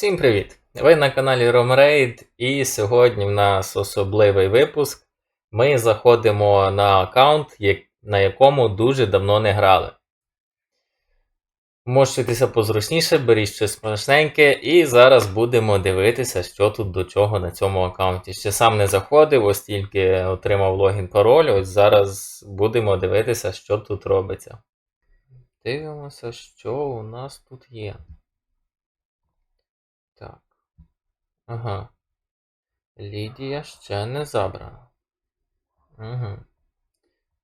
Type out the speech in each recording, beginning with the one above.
Всім привіт! Ви на каналі RomRaid і сьогодні в нас особливий випуск. Ми заходимо на аккаунт, на якому дуже давно не грали. Мощуйтеся позручніше, беріть щось смачненьке, і зараз будемо дивитися, що тут до чого на цьому аккаунті. Ще сам не заходив, ось тільки отримав логін пароль. Ось зараз будемо дивитися, що тут робиться. Дивимося, що у нас тут є. Так. Ага. Лідія ще не забрана. Угу.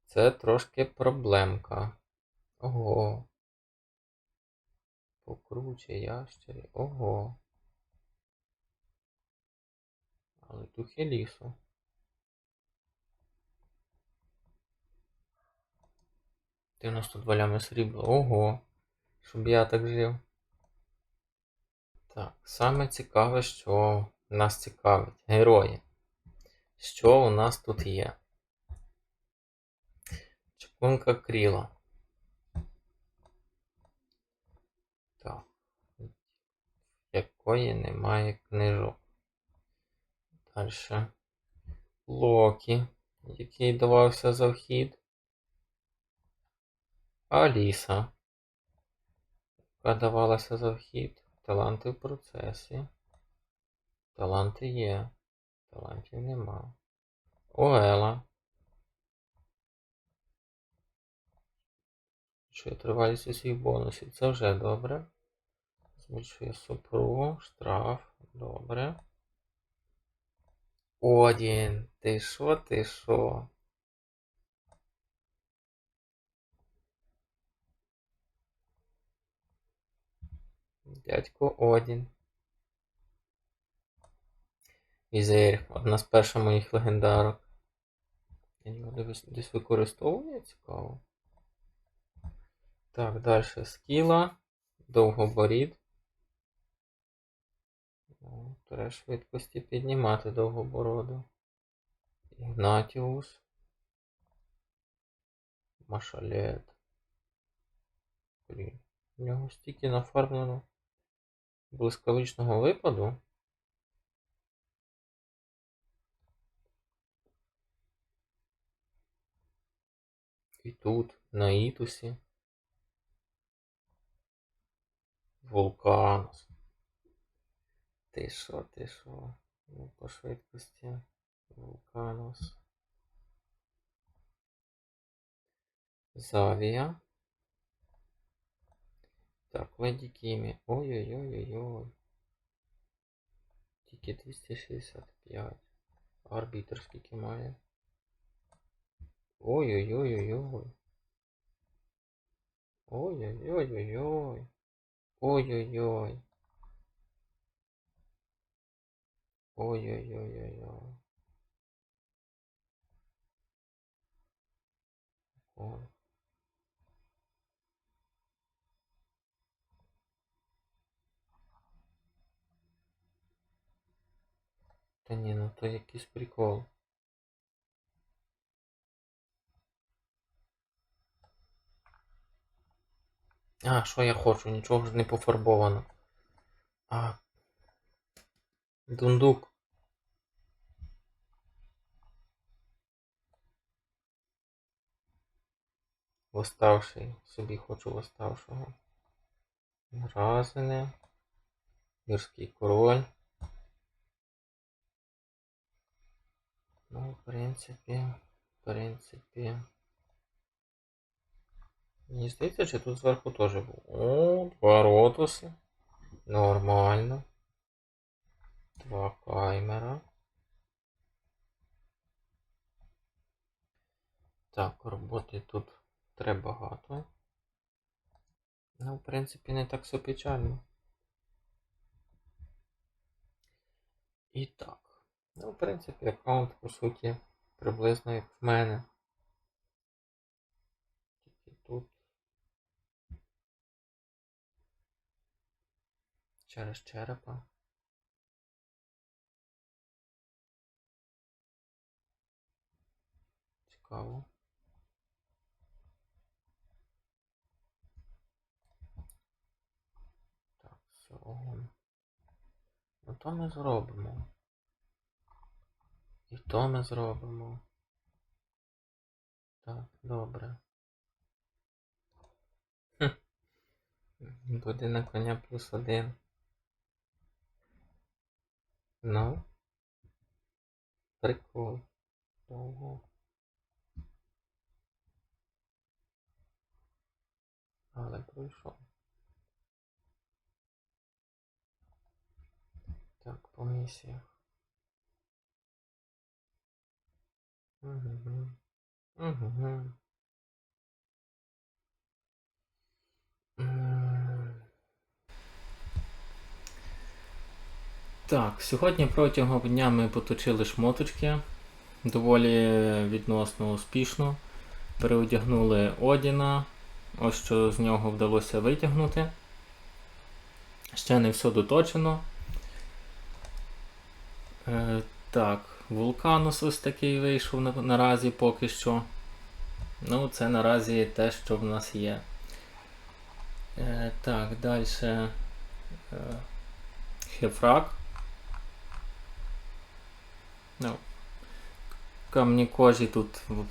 Це трошки проблемка. Ого. Покруче ящері. Ого. Але духи лісу. Ти у нас тут валями срібла. Ого. Щоб я так жив. Так, саме цікаве, що нас цікавить. Герої. Що у нас тут є? Чекунка кріла. Так. Якої немає книжок. Далі. Локі, який давався за вхід. Аліса, яка давалася за вхід. Таланти в процесі. Таланти є. Талантів нема. Оела. Що тривалість усіх бонусів. Це вже добре. Збільшує супру, штраф. Добре. Одін. Ти що, ти що? Дядько Одін. Візир. Одна з перших моїх легендарок. Я його десь, використовую, цікаво. Так, далі скіла. Довгоборід. Треба швидкості піднімати довгобороду. Ігнатіус. Машалет. Блін. У нього стільки нафармлено блискавичного випаду. І тут, на Ітусі. Вулканус. Ти що, ти що? Ну, по швидкості. Вулканус. Завія. Так, Леді Кімі. Ой-ой-ой-ой-ой. Тільки 265. Арбітр скільки має. Ой-ой-ой-ой-ой. Ой-ой-ой-ой-ой. Ой-ой-ой. Ой-ой-ой-ой-ой. Та ні, ну то якийсь прикол. А, що я хочу? Нічого ж не пофарбовано. А. Дундук. Восставший. Собі хочу восставшого. Разене. Гірський король. Ну, в принципі, в принципі. Мені здається, чи тут зверху теж був. О, два ротуси. Нормально. Два каймера. Так, роботи тут треба багато. Ну, в принципі, не так все печально. І так. Ну, в принципі, аккаунт, по суті, приблизно як в мене. Тільки тут. Через черепа. Цікаво. Так, Согон. то ми зробимо. І то ми зробимо. Так, добре. Буде на коня плюс один. Ну. Прикол. Ого. Але пройшов. Так, по місіях. Так, сьогодні протягом дня ми поточили шмоточки доволі відносно успішно. Переодягнули Одіна. Ось що з нього вдалося витягнути. Ще не все доточено. Е, так, вулканус ось такий вийшов на, наразі поки що. Ну, це наразі те, що в нас є. Е, так, далі. Е, Хефрак. Ну, камні кожі тут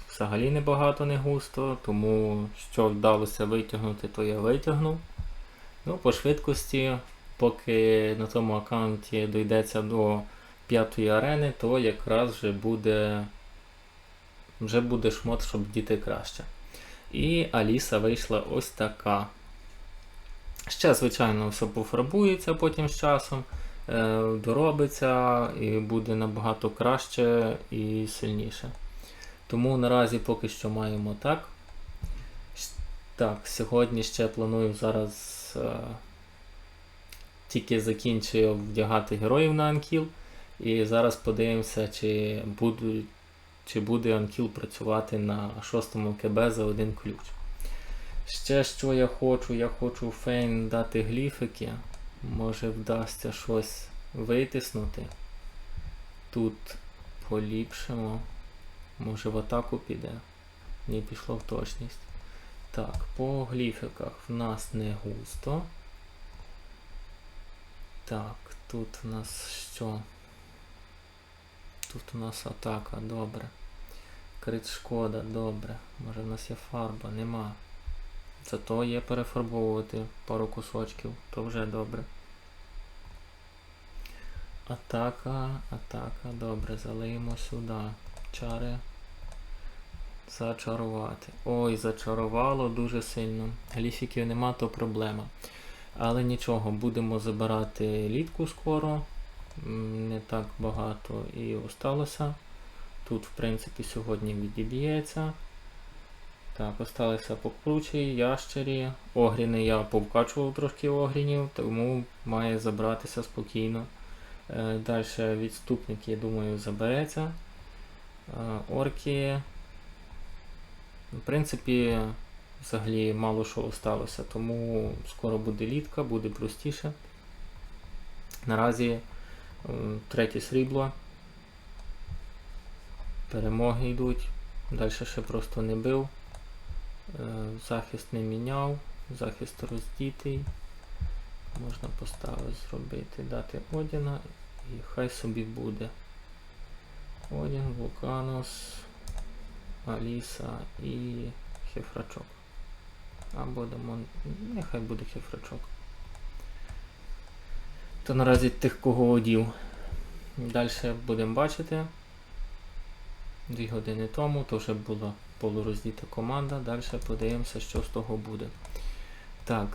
взагалі небагато не густо, тому що вдалося витягнути, то я витягнув. Ну, по швидкості, поки на тому аккаунті дійдеться до п'ятої арени, то якраз вже буде вже буде шмот, щоб діти краще. І Аліса вийшла ось така. Ще, звичайно, все пофарбується потім з часом, е, доробиться і буде набагато краще і сильніше. Тому наразі поки що маємо так. Так, сьогодні ще планую зараз е, тільки закінчую вдягати героїв на анкіл. І зараз подивимося, чи, будуть, чи буде анкіл працювати на шостому КБ за один ключ. Ще що я хочу, я хочу фейн дати гліфики. Може вдасться щось витиснути. Тут поліпшимо. Може в атаку піде. Ні, пішло в точність. Так, по гліфиках в нас не густо. Так, тут в нас що? Тут у нас атака, добре. Крит шкода, добре. Може в нас є фарба, нема. Зато є перефарбовувати пару кусочків, то вже добре. Атака, атака, добре, залиємо сюди. Чари. Зачарувати. Ой, зачарувало дуже сильно. Гліфіків нема, то проблема. Але нічого, будемо забирати літку скоро. Не так багато і осталося. Тут, в принципі, сьогодні відіб'ється. Так, осталися покручі, ящері. Огріни я повкачував трошки огрінів, тому має забратися спокійно. Е, Далі відступник, я думаю, забереться. Е, Орки. В принципі, взагалі мало що осталося, тому скоро буде літка, буде простіше. Наразі третє срібло. Перемоги йдуть. Далі ще просто не бив. Е, Захист не міняв, захист роздітий. Можна поставити, зробити, дати Одіна і хай собі буде. Одін, Вулканус, Аліса і Хефрачок. Або дамо. Нехай буде Хефрачок. То наразі тих, кого одів. Далі будемо бачити. Дві години тому, то вже була полуроздіта команда. Далі подивимося, що з того буде. Так.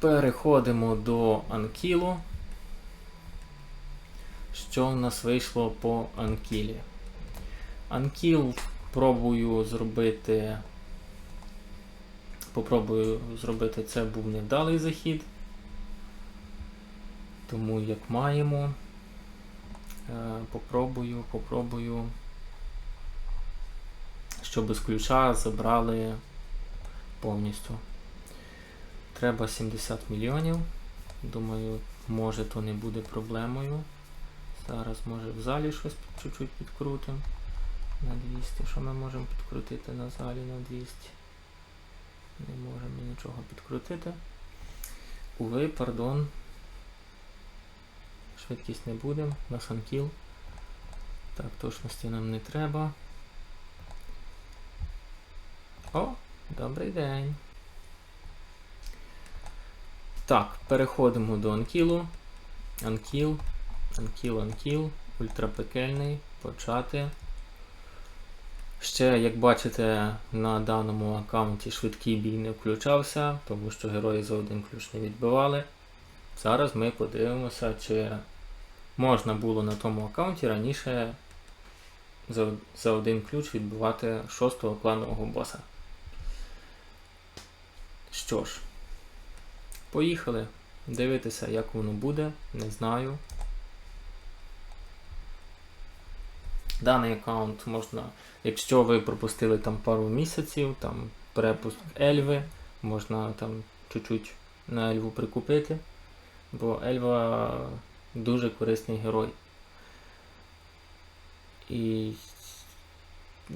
Переходимо до анкілу. Що в нас вийшло по анкілі? Анкіл пробую зробити. Попробую зробити це був невдалий захід. Тому як маємо. Е, Попробую, попробую, щоб з ключа забрали повністю. Треба 70 мільйонів. Думаю, може то не буде проблемою. Зараз може в залі щось чуть-чуть підкрутимо. На 200. Що ми можемо підкрутити на залі на 200? Не можемо нічого підкрутити. Уви, пардон. Швидкість не будемо, на санкіл. Так, точності нам не треба. О, добрий день. Так, переходимо до анкілу. Анкіл, анкіл, анкіл, ультрапекельний, почати. Ще, як бачите, на даному аккаунті швидкий бій не включався, тому що герої за один ключ не відбивали. Зараз ми подивимося, чи можна було на тому аккаунті раніше за, за один ключ відбивати шостого кланового боса. Що ж, поїхали дивитися, як воно буде, не знаю. Даний аккаунт можна, якщо ви пропустили там пару місяців, там перепуск Ельви, можна там чуть-чуть на Ельву прикупити, бо Ельва дуже корисний герой. І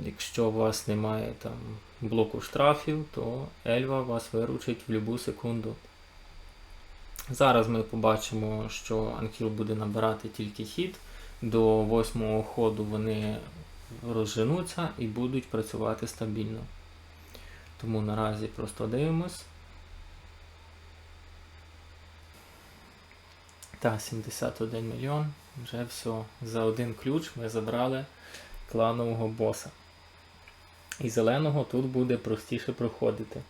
якщо у вас немає там блоку штрафів, то Ельва вас виручить в будь-яку секунду. Зараз ми побачимо, що Анкіл буде набирати тільки хід. До восьмого ходу вони розженуться і будуть працювати стабільно. Тому наразі просто дивимось. Та, 71 мільйон. Вже все. За один ключ ми забрали кланового боса. І зеленого тут буде простіше проходити.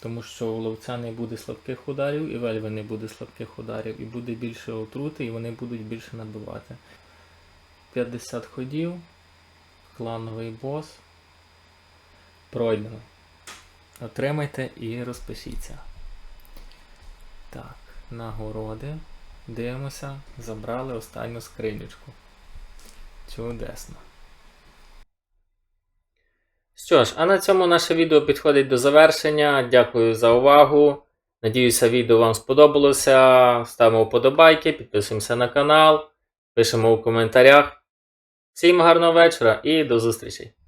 Тому що у ловця не буде слабких ударів, і вельви не буде слабких ударів, і буде більше отрути, і вони будуть більше набивати. 50 ходів, клановий бос. Пройдено. Отримайте і розпишіться. Так, нагороди. Дивимося, забрали останню скринючку. Чудесно. Що ж, а на цьому наше відео підходить до завершення. Дякую за увагу. Надіюся, відео вам сподобалося. Ставимо вподобайки, підписуємося на канал, пишемо у коментарях. Всім гарного вечора і до зустрічі!